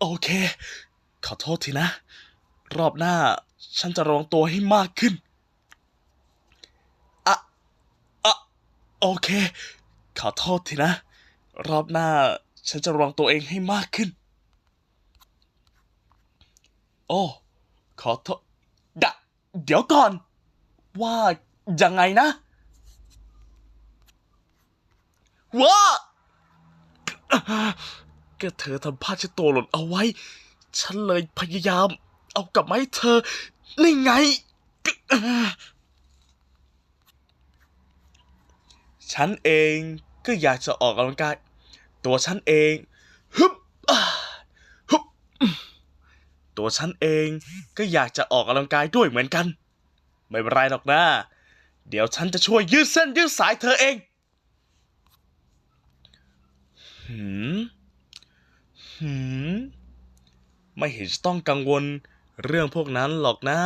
โอเค ขอโทษทีนะ รอบหน้า ฉันจะระวังตัวให้มากขึ้นอะอะโอเค ขอโทษทีนะ รอบหน้า ฉันจะระวังตัวเองให้มากขึ้น โอ้ ขอโทษดะเดี๋ยวก่อน ว่ายังไงนะว้า ก็เธอทำผ้าเช็ดตัวหล่นเอาไว้ ฉันเลยพยายาม เอากลับมาให้เธอ นี่ไง ฉันเองก็อยากจะออกกำลังกาย ตัวฉันเองฮึบอ่าฮึบตัวฉันเองก็อยากจะออกกำลังกายด้วยเหมือนกัน ไม่เป็นไรหรอกนะ เดี๋ยวฉันจะช่วยยืดเส้นยืดสายเธอเอง หืม หืม ไม่เห็นจะต้องกังวลเรื่องพวกนั้นหรอกนะ